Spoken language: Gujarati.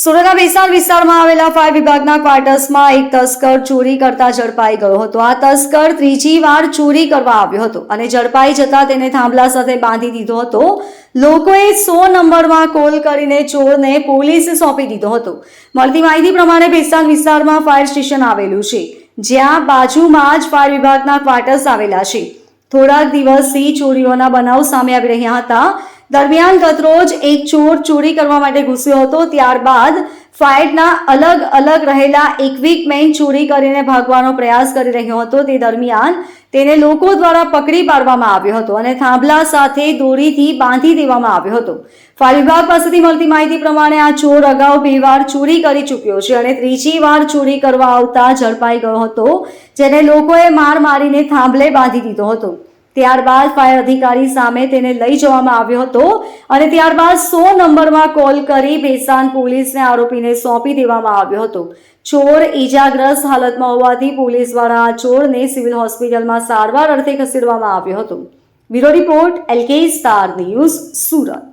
સુરતના વિસ્તાર વિસ્તારમાં આવેલા ફાયર વિભાગના ક્વાર્ટર્સમાં એક તસ્કર ચોરી કરતા ઝડપાઈ ગયો હતો. આ તસ્કર ત્રીજી વાર ચોરી કરવા આવ્યો હતો અને ઝડપાઈ જતા તેને થાંભલા સાથે બાંધી દીધો હતો. લોકોએ સો નંબરમાં કોલ કરીને ચોરને પોલીસે સોંપી દીધો હતો. મળતી માહિતી પ્રમાણે ભેસ્તાન વિસ્તારમાં ફાયર સ્ટેશન આવેલું છે. જ્યાં બાજુમાં જ ફાયર વિભાગના ક્વાર્ટર્સ આવેલા છે. થોડાક દિવસથી ચોરીઓના બનાવ સામે આવી રહ્યા હતા. દરમિયાન ગતરોજ એક ચોર ચોરી કરવા માટે ઘૂસ્યો હતો. ત્યારબાદ ફ્લાઇટના અલગ અલગ રહેલા ઇક્વિપમેન્ટ ચોરી કરીને ભાગવાનો પ્રયાસ કરી રહ્યો હતો. તે દરમિયાન તેને લોકો દ્વારા પકડી પાડવામાં આવ્યો હતો અને થાંભલા સાથે દોરીથી બાંધી દેવામાં આવ્યો હતો. ફાયર વિભાગ પાસેથી મળતી માહિતી પ્રમાણે આ ચોર અગાઉ બે વાર ચોરી કરી ચૂક્યો છે અને ત્રીજી વાર ચોરી કરવા આવતા ઝડપાઈ ગયો હતો, જેને લોકોએ માર મારીને થાંભલે બાંધી દીધો હતો. ત્યારબાદ ફાયર અધિકારી સામે તેને લઈ જવામાં આવ્યો હતો અને ત્યારબાદ સો નંબરમાં કોલ કરી ભેસાન પોલીસને આરોપીને સોંપી દેવામાં આવ્યો હતો. ચોર ઈજાગ્રસ્ત હાલતમાં હોવાથી પોલીસ દ્વારા ચોરને સિવિલ હોસ્પિટલમાં સારવાર અર્થે ખસેડવામાં આવ્યો હતો. Bureau report LK star news Surat.